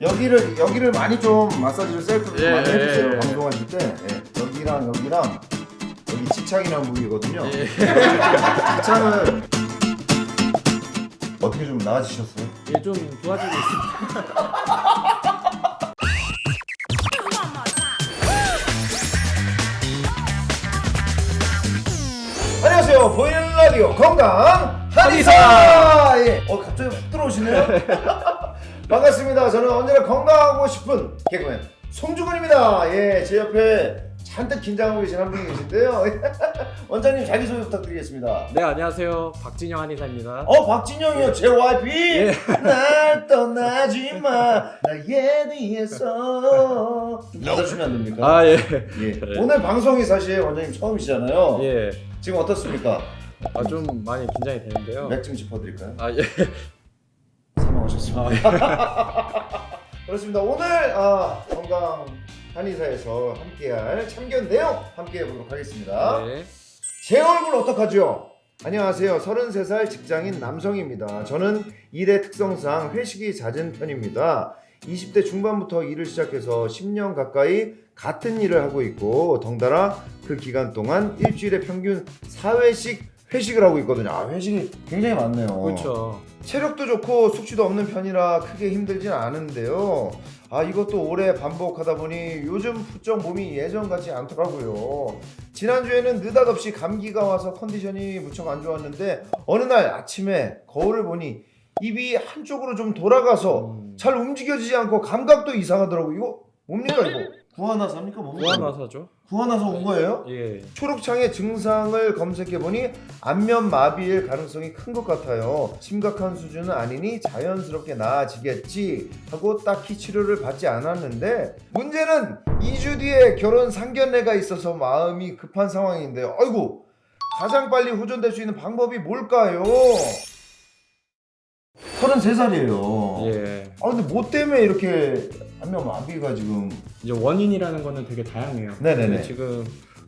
여기를 여기를 많이 좀 마사지를 셀프로 예, 많이 해주세요 예. 방송하실 때 예. 여기랑 여기랑 여기 지창이라는 부위거든요. 예. 지창을 어떻게 좀 나아지셨어요? 예, 좀 좋아지고 있습니다. 안녕하세요 보이는 라디오 건강 한의사 예. 어 갑자기 훅 들어오시네요 반갑습니다 저는 언제나 건강하고 싶은 개그맨 송중근입니다 예 제 옆에 잔뜩 긴장하고 계신 한 분이 계신데요 원장님 자기소개 부탁드리겠습니다 네, 안녕하세요. 박진영 한의사입니다. 어 박진영이요 제 와이프 예. 날 떠나지 마 나에 대해서 좀 받아주시면 안 됩니까? 아, 예. 예. 오늘 방송이 사실 원장님 처음이시잖아요 예. 지금 어떻습니까? 아, 좀 많이 긴장이 되는데요. 맥 좀 짚어드릴까요? 아, 예. 사망하셨습니다. 아, 예. 그렇습니다. 오늘 아, 건강 한의사에서 함께할 참견 내용 함께 해 보도록 하겠습니다. 네. 제 얼굴 어떡하죠? 안녕하세요. 33살 직장인 남성입니다. 저는 일의 특성상 회식이 잦은 편입니다. 20대 중반부터 일을 시작해서 10년 가까이 같은 일을 하고 있고 덩달아 그 기간 동안 일주일에 평균 4회씩 회식을 하고 있거든요. 아, 회식이 굉장히 많네요. 그렇죠. 체력도 좋고 숙취도 없는 편이라 크게 힘들진 않은데요. 아 이것도 오래 반복하다 보니 요즘 부쩍 몸이 예전 같지 않더라고요. 지난주에는 느닷없이 감기가 와서 컨디션이 무척 안 좋았는데 어느 날 아침에 거울을 보니 입이 한쪽으로 좀 돌아가서 음, 잘 움직여지지 않고 감각도 이상하더라고요. 이거 뭡니까 이거? 구하나사입니까? 뭡니까? 구안화사죠? 구하나사 온 거예요? 예. 초록창의 증상을 검색해 보니 안면 마비일 가능성이 큰 것 같아요. 심각한 수준은 아니니 자연스럽게 나아지겠지 하고 딱히 치료를 받지 않았는데 문제는 2주 뒤에 결혼 상견례가 있어서 마음이 급한 상황인데요. 아이고 가장 빨리 호전될 수 있는 방법이 뭘까요? 33살이에요. 예. 아 근데 뭐 때문에 이렇게 안면 마비가 지금 이제 원인이라는 거는 되게 다양해요. 네네네. 지금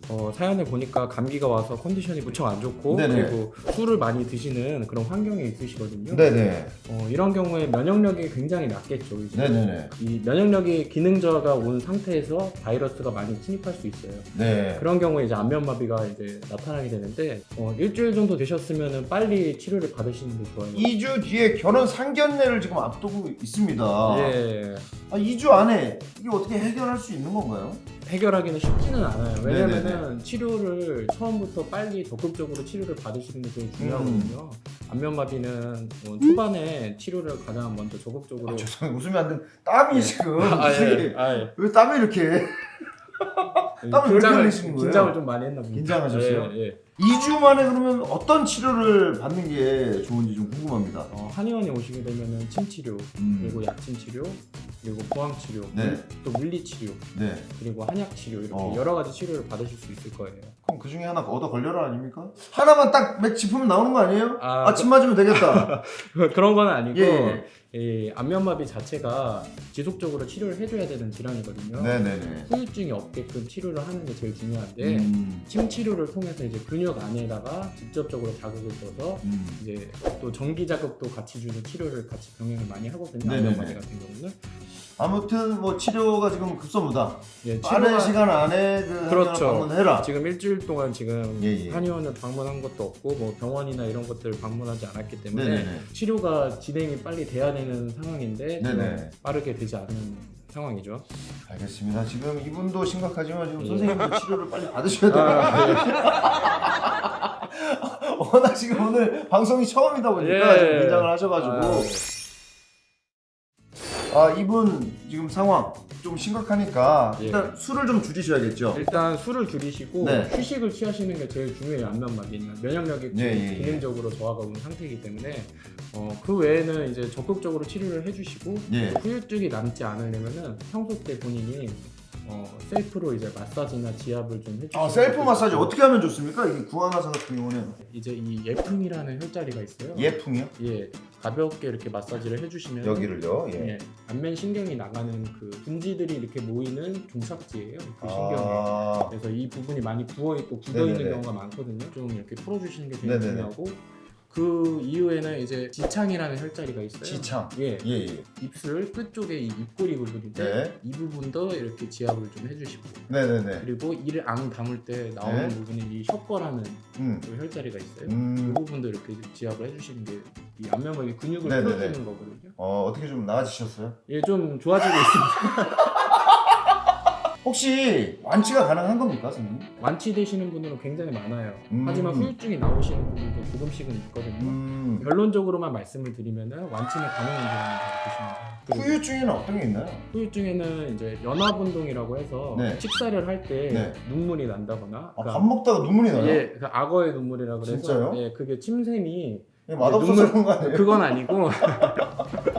어, 사연을 보니까 감기가 와서 컨디션이 무척 안 좋고 네네. 그리고 술을 많이 드시는 그런 환경에 있으시거든요. 네네 어, 이런 경우에 면역력이 굉장히 낮겠죠. 이제. 네네네 이 면역력이 기능 저하가 온 상태에서 바이러스가 많이 침입할 수 있어요. 네. 그런 경우에 이제 안면마비가 이제 나타나게 되는데 어, 일주일 정도 되셨으면 빨리 치료를 받으시는 게 좋아요. 2주 뒤에 결혼 상견례를 지금 앞두고 있습니다. 예. 아, 2주 안에 이게 어떻게 해결할 수 있는 건가요? 해결하기는 쉽지는 않아요. 왜냐면은 네네네. 치료를 처음부터 빨리 적극적으로 치료를 받으시는 게 제일 중요하거든요. 음. 안면마비는 뭐 초반에 치료를 가장 먼저 적극적으로 아, 죄송해요. 웃으면 안 돼. 땀이 지금 아, 이게 예. 아, 예. 왜 땀이 이렇게 땀을 왜 이렇게 흘리시는 거예요? 긴장을 좀 많이 했나 봅니다. 긴장하셨어요? 예, 예. 2주 만에 그러면 어떤 치료를 받는 게 좋은지 좀 궁금합니다. 어, 한의원에 오시게 되면은 침 치료, 음. 그리고 약침 치료, 그리고 보암 치료, 네. 또 물리 치료, 네. 그리고 한약 치료 이렇게 어. 여러 가지 치료를 받으실 수 있을 거예요. 그럼 그 중에 하나 얻어 걸려라 아닙니까? 하나만 딱 맥 짚으면 나오는 거 아니에요? 아, 아, 침 맞으면 되겠다. 그런 건 아니고 예. 이 안면마비 자체가 지속적으로 치료를 해줘야 되는 질환이거든요. 네네네. 후유증이 없게끔 치료를 하는 게 제일 중요한데 음. 침 치료를 통해서 이제 근육 안에다가 직접적으로 자극을 줘서 음. 이제 또 전기 자극도 같이 주는 치료를 같이 병행을 많이 하거든요. 네네네. 안면마비 같은 경우는 아무튼 뭐 치료가 지금 급선무다. 예, 빠른 치료가 시간 안에 그 그렇죠. 방문해라. 지금 일주일 동안 지금 예, 예. 한의원을 방문한 것도 없고 뭐 병원이나 이런 것들을 방문하지 않았기 때문에 네네네. 치료가 진행이 빨리 돼야 되는 상황인데 네네. 좀 빠르게 되지 않은 상황이죠. 알겠습니다. 지금 이분도 심각하지만 지금 예. 선생님도 치료를 빨리 받으셔야 돼요. 아, 워낙 지금 오늘 방송이 처음이다 보니까 예. 좀 긴장을 하셔가지고 아, 아 이분 지금 상황 좀 심각하니까 예. 일단 술을 좀 줄이셔야겠죠. 일단 술을 줄이시고 네. 휴식을 취하시는 게 제일 중요해요. 안면마비는 면역력이 예, 예, 예. 기능적으로 저하가 온 상태이기 때문에 어, 그 외에는 이제 적극적으로 치료를 해주시고 예. 후유증이 남지 않으려면은 평소 때 본인이 어, 셀프로 이제 마사지나 지압을 좀 해주시고 아 셀프 마사지 어떻게 하면 좋습니까? 이게 구안화사 같은 경우는 이제 이 예풍이라는 혈자리가 있어요. 예풍이요? 예, 가볍게 이렇게 마사지를 해주시면 여기를요. 예. 예, 안면 신경이 나가는 그 분지들이 이렇게 모이는 종착지예요. 그 신경이. 아, 그래서 이 부분이 많이 부어 있고 굳어 있는 네네네. 경우가 많거든요. 좀 이렇게 풀어주시는 게 제일 네네네. 중요하고 그 이후에는 이제 지창이라는 혈자리가 있어요. 지창. 예. 예, 예. 입술 끝쪽에 이 입꼬리 부분인데 네. 이 부분도 이렇게 지압을 좀 해주시고 네네네. 그리고 이를 앙 담을 때 나오는 네. 부분이 이 혀거라는 음. 그 혈자리가 있어요. 이 음. 부분도 이렇게 지압을 해주시는 게 이 안면막의 근육을 네네네. 풀어주는 거거든요. 어, 어떻게 좀 나아지셨어요? 예, 좀 좋아지고 있습니다. 혹시 완치가 가능한 겁니까, 선생님? 완치되시는 분들은 굉장히 많아요. 음. 하지만 후유증이 나오시는 분들도 조금씩은 있거든요. 음. 결론적으로만 말씀을 드리면은 완치는 가능한지만 보시면 돼요. 그리고 후유증에는 어떤 게 있나요? 후유증에는 이제 연합 운동이라고 해서 네. 식사를 할 때 네. 눈물이 난다거나 아, 그러니까 밥 먹다가 눈물이 나요? 예, 그 악어의 눈물이라고 그래서 진짜요? 예, 그게 침샘이 이게 맛없어서 그런 거 아니에요? 그건 아니고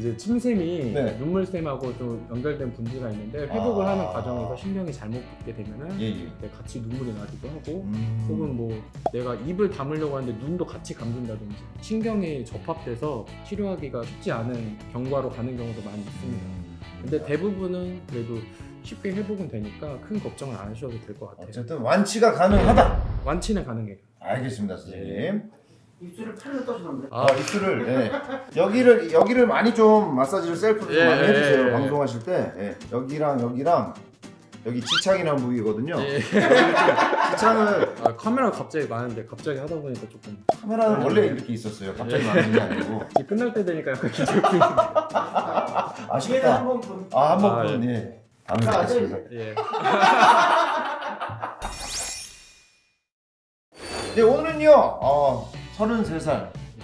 이제 침샘이 네. 눈물샘하고 좀 연결된 분지가 있는데 회복을 아. 하는 과정에서 신경이 잘못 붙게 되면은 예, 예. 네, 같이 눈물이 나기도 하고 음. 혹은 뭐 내가 입을 다물려고 하는데 눈도 같이 감긴다든지 신경이 접합돼서 치료하기가 쉽지 않은 경과로 가는 경우도 많이 있습니다. 음. 근데 대부분은 그래도 쉽게 회복은 되니까 큰 걱정을 안 하셔도 될 것 같아요. 어쨌든 완치가 가능하다. 완치는 가능해요. 알겠습니다, 선생님. 입술을 팔로 떠시던데. 아, 입술을 예. 여기를 여기를 많이 좀 마사지를 셀프로 좀 예, 많이 예, 해주세요. 예. 방송하실 때 예. 여기랑 여기랑 여기 지창이라는 부위거든요. 예. 지창을 아, 카메라가 갑자기 많은데 갑자기 하다 보니까 조금 카메라는 원래 이렇게 있었어요. 갑자기 많은 게 아니고 이제 끝날 때 되니까 약간 기절이 아쉽다. 한번 분. 아, 한 아, 번뿐 예. 다음에 자, 뵙겠습니다. 예. 네, 오늘은요. 어, 33살.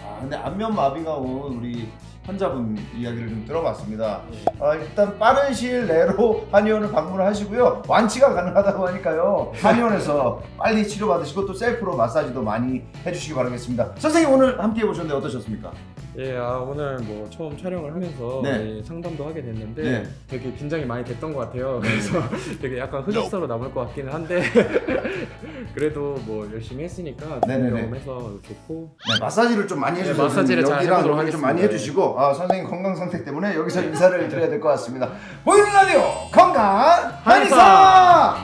아, 근데 안면 마비가 온 우리 환자분 이야기를 좀 들어봤습니다. 아, 일단 빠른 시일 내로 한의원을 방문하시고요. 완치가 가능하다고 하니까요. 한의원에서 빨리 치료받으시고 또 셀프로 마사지도 많이 해주시기 바라겠습니다. 선생님 오늘 함께 해보셨는데 어떠셨습니까? 예, 아, 오늘 뭐 처음 촬영을 하면서 네. 예, 상담도 하게 됐는데 네. 되게 긴장이 많이 됐던 것 같아요. 그래서 되게 약간 흑역사로 남을 것 같기는 한데 그래도 뭐 열심히 했으니까 좋은 네네네. 경험해서 좋고 네, 마사지를 좀 많이 네, 해주세요. 마사지를 잘 여기랑 해보도록 여기 좀 하겠습니다. 많이 해주시고 아, 선생님 건강 상태 때문에 여기서 인사를 드려야 될 것 같습니다. 보이는 라디오 건강 한의사.